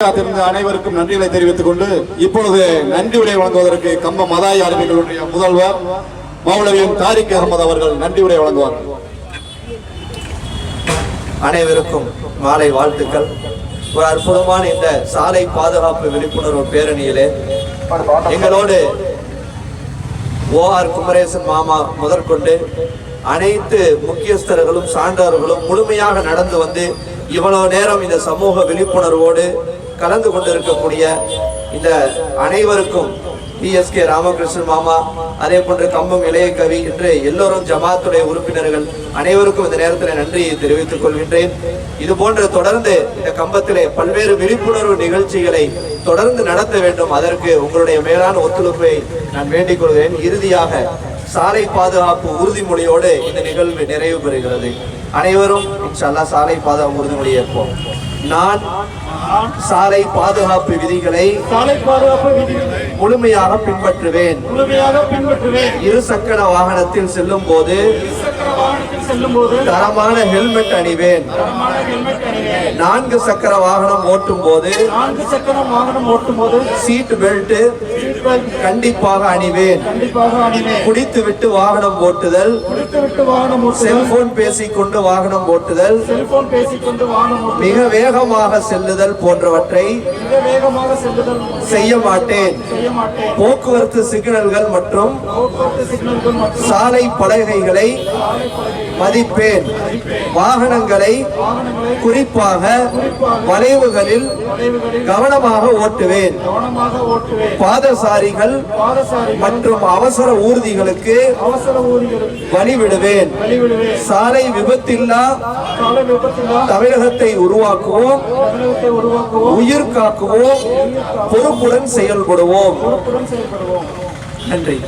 காத்திருந்த அனைவருக்கும் நன்றிகளை தெரிவித்துக் கொண்டு இப்பொழுது நன்றி உரை வழங்குவதற்கு கம்ப மதாய அறிவிகளுடைய முதல்வர் மௌலவியும் தாரிக் அகமது அவர்கள் நன்றி உரை வழங்குவார் அனைவருக்கும் மாலை வாழ்த்துக்கள். ஒரு அற்புதமான இந்த சாலை பாதுகாப்பு விழிப்புணர்வு பேரணியிலே எங்களோடு ஓஆர் குமரேசன் மாமா முதற்கொண்டு அனைத்து முக்கியஸ்தர்களும் சான்றோர்களும் முழுமையாக நடந்து வந்து இவ்வளவு நேரம் இந்த சமூக விழிப்புணர்வோடு கலந்து கொண்டிருக்கக்கூடிய இந்த அனைவருக்கும் பிஎஸ்கே ராமகிருஷ்ணன் மாமா அதே போன்று கம்பம் இளைய கவி என்று எல்லோரும் ஜமாத்துடைய உறுப்பினர்கள் அனைவருக்கும் இந்த நேரத்தில் நன்றியை தெரிவித்துக் கொள்கின்றேன். இது போன்று தொடர்ந்து இந்த கம்பத்திலே பல்வேறு விழிப்புணர்வு நிகழ்ச்சிகளை தொடர்ந்து நடத்த வேண்டும். அதற்கு உங்களுடைய மேலான ஒத்துழைப்பை நான் வேண்டிக் கொள்கிறேன். இறுதியாக சாலை பாதுகாப்பு உறுதிமொழியோடு இந்த நிகழ்வு நிறைவு பெறுகிறது. அனைவரும் இன்ஷால்லா சாலை பாதுகாப்பு உறுதிமொழி ஏற்போம். நான் சாலை பாதுகாப்பு விதிகளை சாலை பாதுகாப்பு விதிகளை முழுமையாக பின்பற்றுவேன். முழுமையாக பின்பற்றுவேன். இருசக்கர வாகனத்தில் செல்லும் போது செல்லும் தரமான ஹெல்மெட் அணிவேன். நான்கு சக்கர வாகனம் ஓட்டும் போது நான்கு சக்கரம் வாகனம் ஓட்டும் போது சீட் பெல்ட் கண்டிப்பாக அணிவேன். கண்டிப்பாக அணிவேன். குடித்துவிட்டு வாகனம் ஓட்டுதல். வாகனம் செல்போன் பேசிக்கொண்டு வாகனம் ஓட்டுதல். செல்போன் பேசிக்கொண்டு வாகனம் ஓட்டுதல். மிக வேகமாக செல்லுதல் போன்றவற்றை மிக வேகமாக செல்லுதல் செய்ய மாட்டேன். செய்ய மாட்டேன் போக்குவரத்து சிக்னல்கள் மற்றும் போக்குவரத்து சிக்னல்கள் மற்றும் சாலை பலகைகளை மதிப்பேன். வாகனங்களை குறிப்பாக வளைவுகளில் கவனமாக ஓட்டுவேன். கவனமாக ஓட்டுவேன். பாதசாரிகள் பாதசாரி மற்றும் அவசர ஊர்திகளுக்கு வழிவிடுவேன். சாலை விபத்தில்லா தமிழகத்தை உருவாக்குவோம். உயிர் காக்குவோம். பொறுப்புடன் செயல்படுவோம். நன்றி.